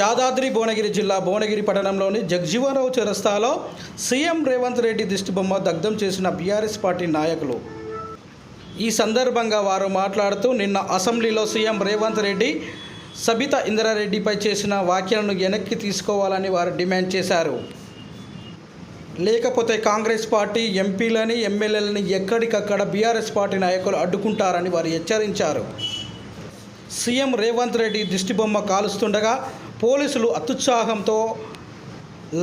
యాదాద్రి భువనగిరి జిల్లా భువనగిరి పట్టణంలోని జగ్జీవనరావు చౌరస్తాలో సీఎం రేవంత్ రెడ్డి దిష్టిబొమ్మ దగ్ధం చేసిన బీఆర్ఎస్ పార్టీ నాయకులు. ఈ సందర్భంగా వారు మాట్లాడుతూ నిన్న అసెంబ్లీలో సీఎం రేవంత్ రెడ్డి సబిత ఇందిరారెడ్డిపై చేసిన వ్యాఖ్యలను వెనక్కి తీసుకోవాలని వారు డిమాండ్ చేశారు. లేకపోతే కాంగ్రెస్ పార్టీ ఎంపీలని ఎమ్మెల్యేలని ఎక్కడికక్కడ బీఆర్ఎస్ పార్టీ నాయకులు అడ్డుకుంటారని వారు హెచ్చరించారు. సీఎం రేవంత్ రెడ్డి దిష్టిబొమ్మ కాలుస్తుండగా పోలీసులు అత్యుత్సాహంతో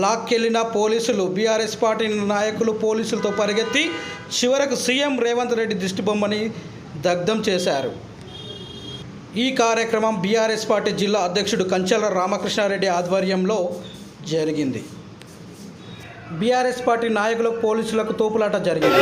లాక్కెళ్ళిన పోలీసులు బీఆర్ఎస్ పార్టీ నాయకులు పోలీసులతో పరిగెత్తి చివరకు సీఎం రేవంత్ రెడ్డి దిష్టిబొమ్మని దగ్ధం చేశారు. ఈ కార్యక్రమం బీఆర్ఎస్ పార్టీ జిల్లా అధ్యక్షుడు కంచెల రామకృష్ణారెడ్డి ఆధ్వర్యంలో జరిగింది. బీఆర్ఎస్ పార్టీ నాయకులు పోలీసులకు తోపులాట జరిగింది.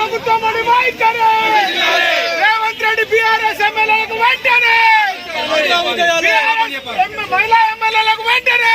ప్రభుత్వం వైఖరి రేవంత్ రెడ్డి బీఆర్ఎస్ ఎమ్మెల్యేలకు వెంటనే BRS మహిళా ఎమ్మెల్యేలకు వెంటనే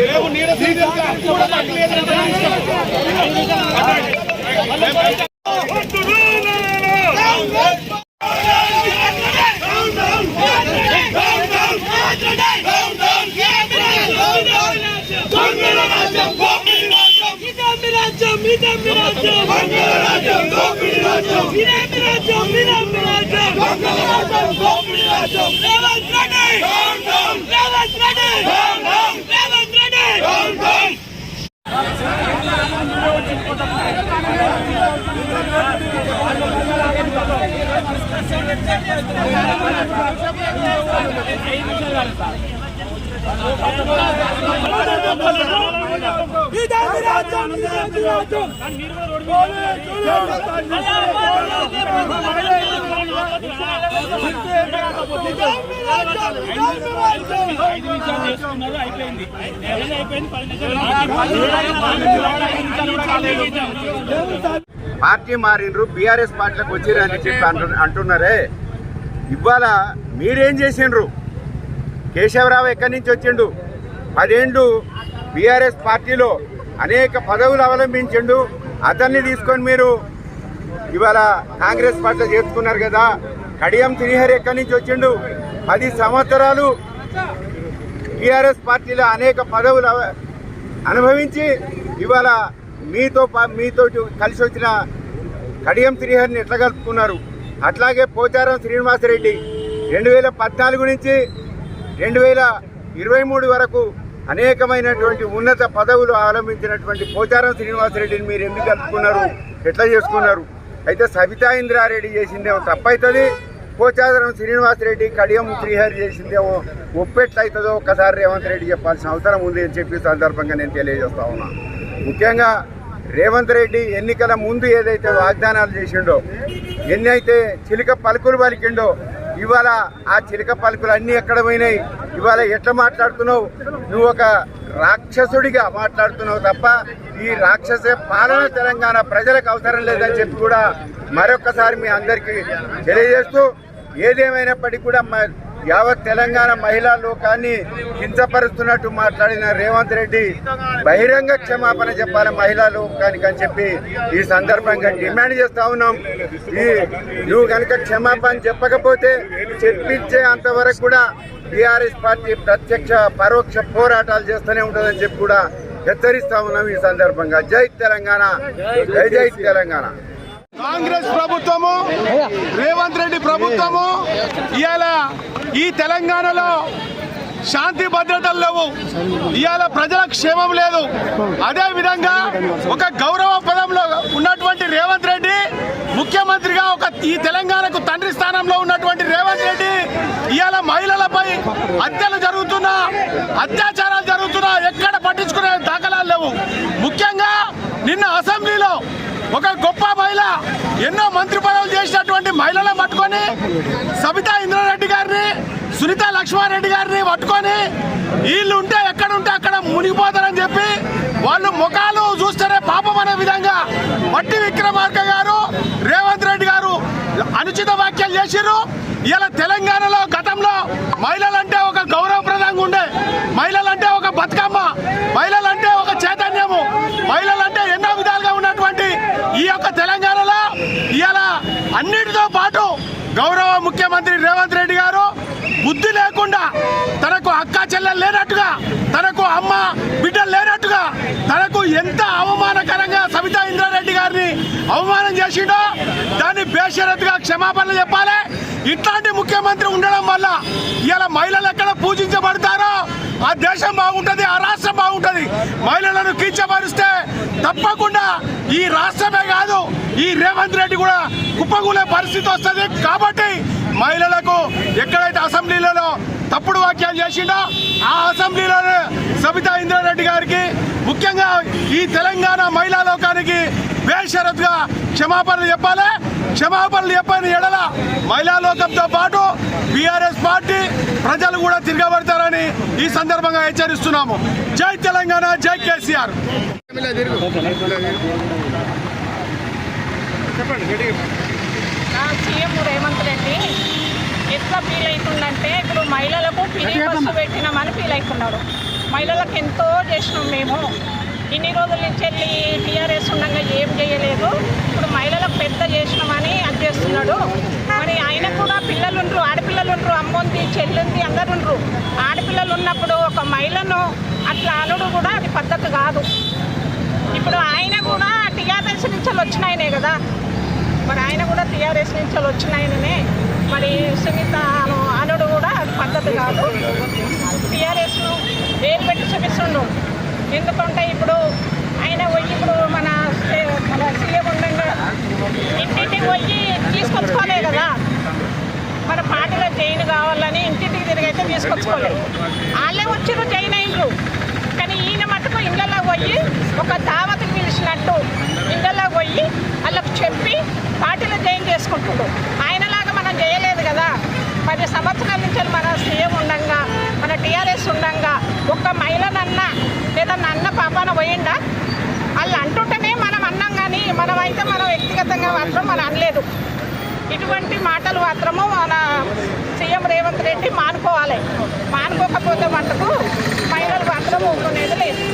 రేపు నీరసం కూడా పట్టలేదు Don't get on us, you. fucking రాజ్యం మీదమ్మి రాజ్యం మంగళ రాజ్యం దోపిడి రాజ్యం మీదమ్మి రాజ్యం మీదమ్మి రాజ్యం మంగళ రాజ్యం దోపిడి రాజ్యం రేవంత్ రెడ్డి రేవంత్ రెడ్డి రేవంత్ రెడ్డి పార్టీ మారిండ్రు బీఆర్ఎస్ పార్టీలకు వచ్చిరని చెప్పి అంటు అంటున్నారే. ఇవాళ మీరేం చేసిండ్రు? కేశవరావు ఎక్కడి నుంచి వచ్చిండు? పదేండు బీఆర్ఎస్ పార్టీలో అనేక పదవులు అవలంబించిండు. అతన్ని తీసుకొని మీరు ఇవాళ కాంగ్రెస్ పార్టీలో చేర్చుకున్నారు కదా. కడియం శ్రీహరి ఎక్కడి నుంచి వచ్చిండు? పది సంవత్సరాలు టీఆర్ఎస్ పార్టీలో అనేక పదవులు అనుభవించి ఇవాళ మీతో పా- మీతో కలిసి వచ్చిన కడియం శ్రీహరిని ఎట్లా కలుపుకున్నారు? అట్లాగే పోచారం శ్రీనివాసరెడ్డి రెండు వేల పద్నాలుగు నుంచి రెండు వేల ఇరవై మూడు వరకు అనేకమైనటువంటి ఉన్నత పదవులు ఆరంభించినటువంటి పోచారం శ్రీనివాసరెడ్డిని మీరు ఎందుకు కలుపుకున్నారు? ఎట్లా చేసుకున్నారు? అయితే సబితా ఇంద్రారెడ్డి చేసిందేమో తప్పవుతుంది పోచారం శ్రీనివాసరెడ్డి కడియం శ్రీహరి చేసిందేమో ఒప్పెట్లయితుందో ఒక్కసారి రేవంత్ రెడ్డి చెప్పాల్సిన అవసరం ఉంది అని చెప్పి సందర్భంగా నేను తెలియజేస్తా ఉన్నా. ముఖ్యంగా రేవంత్ రెడ్డి ఎన్నికల ముందు ఏదైతే వాగ్దానాలు చేసిండో ఎన్ని అయితే చిలుక పలుకులు పలికిండో ఇవాళ ఆ చిలక పలుకులు అన్నీ ఎక్కడ పోయినాయి? ఇవాళ ఎట్లా మాట్లాడుతున్నావు? నువ్వు ఒక రాక్షసుడిగా మాట్లాడుతున్నావు తప్ప ఈ రాక్షస పాలన తెలంగాణ ప్రజలకు అవసరం లేదని చెప్పి కూడా మరొకసారి మీ అందరికీ తెలియజేస్తూ ఏదేమైనప్పటికీ కూడా యావత్ తెలంగాణ మహిళా లోకాన్ని కించపరుస్తున్నట్టు మాట్లాడిన రేవంత్ రెడ్డి బహిరంగ క్షమాపణ చెప్పాలి మహిళా లోకానికి అని చెప్పి ఈ సందర్భంగా డిమాండ్ చేస్తా ఉన్నాం. ఈ నువ్వు కనుక క్షమాపణ చెప్పకపోతే చెప్పించే అంతవరకు కూడా టీఆర్ఎస్ పార్టీ ప్రత్యక్ష పరోక్ష పోరాటాలు చేస్తూనే ఉంటుందని చెప్పి కూడా హెచ్చరిస్తా ఉన్నాం ఈ సందర్భంగా. జై తెలంగాణ జై జై తెలంగాణ. కాంగ్రెస్ ప్రభుత్వము రేవంత్ రెడ్డి ప్రభుత్వము ఇవాళ ఈ తెలంగాణలో శాంతి భద్రతలు లేవు. ఇవాళ ప్రజల క్షేమం లేదు. అదే విధంగా ఒక గౌరవ పదంలో ఉన్నటువంటి రేవంత్ రెడ్డి ముఖ్యమంత్రిగా ఒక ఈ తెలంగాణకు తండ్రి స్థానంలో ఉన్నటువంటి రేవంత్ రెడ్డి ఇవాళ మహిళలపై హత్యలు జరుగుతున్నా అత్యాచారాలు జరుగుతున్నా ఎక్కడ పట్టించుకునే దాఖలాలు లేవు. ముఖ్యంగా నిన్న అసెంబ్లీలో ఒక గొప్ప మహిళ ఎన్నో మంత్రి పదవులు చేసినటువంటి మహిళలను పట్టుకొని సబితా ఇంద్రారెడ్డి సునీత లక్ష్మారెడ్డి గారిని పట్టుకొని వీళ్ళు ఉంటే ఎక్కడ ఉంటే అక్కడ మునిగిపోతారని చెప్పి వాళ్ళు ముఖాలు చూస్తేనే పాపం అనే విధంగా మట్టి విక్రమార్క గారు రేవంత్ రెడ్డి గారు అనుచిత వ్యాఖ్యలు చేసిర్రు. ఇలా తెలంగాణలో గతంలో మహిళలంటే ఒక గౌరవప్రదంగా ఉండే మహిళలంటే ఒక బతుకమ్మ మహిళలంటే ఒక చైతన్యము మహిళలంటే ఎన్నో విధాలుగా ఉన్నటువంటి ఈ యొక్క తెలంగాణలో ఇలా అన్నిటితో పాటు గౌరవ ముఖ్యమంత్రి రేవంత్ రెడ్డి గారు బుద్ధి లేకుండా తనకు అక్క చెల్లెలు లేనట్టుగా తనకు అమ్మ బిడ్డలు లేనట్టుగా తనకు ఎంత అవమానకరంగా సవితా ఇంద్రారెడ్డి గారిని అవమానం చేసిండో దాన్ని బేషరత్గా క్షమాపణలు చెప్పాలి. ఇట్లాంటి ముఖ్యమంత్రి ఉండడం వల్ల ఇలా మహిళలు ఎక్కడ పూజించబడతారో ఆ దేశం బాగుంటుంది ఆ రాష్ట్రం బాగుంటుంది. మహిళలను కించపరిస్తే తప్పకుండా ఈ రాష్ట్రమే కాదు ఈ రేవంత్ రెడ్డి కూడా కుప్పగూలే పరిస్థితి వస్తుంది. కాబట్టి మహిళలకు ఎక్కడైతే అసెంబ్లీలలో తప్పుడు వ్యాఖ్యలు చేసిండో ఆ అసెంబ్లీలోనే సబితా ఇంద్రారెడ్డి గారికి ముఖ్యంగా ఈ తెలంగాణ మహిళా లోకానికి బేషరత్గా క్షమాపణలు చెప్పాలి. క్షమాపణలు చెప్పని ఎడల మహిళా లోకంతో పాటు బీఆర్ఎస్ పార్టీ ప్రజలు కూడా తిరగబడతారని ఈ సందర్భంగా హెచ్చరిస్తున్నాము. జై తెలంగాణ జై కేసీఆర్. నా సీఎం రేవంత్ రెడ్డి ఎట్లా ఫీల్ అవుతుందంటే ఇప్పుడు మహిళలకు ఫ్రీ బస్సు పెట్టినామని ఫీల్ అవుతున్నాడు మహిళలకు ఎంతో చేసినాం మేము. ఇన్ని రోజుల నుంచి వెళ్ళి టీఆర్ఎస్ ఉండగా ఏం చేయలేదు. ఇప్పుడు మహిళలకు పెద్ద చేసినామని అది చేస్తున్నాడు మరి ఆయన కూడా పిల్లలు ఉండరు ఆడపిల్లలు ఉండరు అమ్మంది చెల్లింది అందరు ఉండరు. ఆడపిల్లలు ఉన్నప్పుడు ఒక మహిళను అట్లా అనుడు కూడా అది పద్ధతి కాదు. ఇప్పుడు ఆయన కూడా టీఆర్ఎస్ నుంచి వచ్చినాయనే కదా. మరి ఆయన కూడా టీఆర్ఎస్ నుంచి వచ్చిన ఆయననే. మరి సునీత అనుడు కూడా అది పద్ధతి కాదు. టీఆర్ఎస్ వేలు పెట్టి చూపిస్తుండు ఎందుకంటే ఇప్పుడు ఆయన పోయి ఇప్పుడు మన మన సీఎం ఉండగా ఇంటింటికి పోయి తీసుకొచ్చుకోలే కదా. మన పార్టీలో జైన్ కావాలని ఇంటింటికి తిరిగి అయితే తీసుకొచ్చుకోలేదు వాళ్ళే వచ్చిర్రు జైన్ అయినరు కానీ ఈయన మటుకు ఇళ్ళలో పోయి ఒక దావత్ పిలిచినట్టు ఇళ్ళలో పోయి వాళ్ళకు చెప్పి పార్టీలో జైన్ చేసుకుంటున్నాడు ఆయనలాగా మనం చేయలేదు కదా. పది సంవత్సరాల నుంచి మన సీఎం ఉండంగా మన టీఆర్ఎస్ ఉండంగా ఒక్క మహిళనన్నా లేదా అన్న పాపాన పోయిండా? వాళ్ళు అంటుంటేనే మనం అన్నాం కానీ మనం అయితే మనం వ్యక్తిగతంగా మాత్రం మనం అనలేదు. ఇటువంటి మాటలు మాత్రము మన సీఎం రేవంత్ రెడ్డి మానుకోవాలి. మానుకోకపోతే మటుకు మహిళలు మాత్రం ఊరుకునేది లేదు.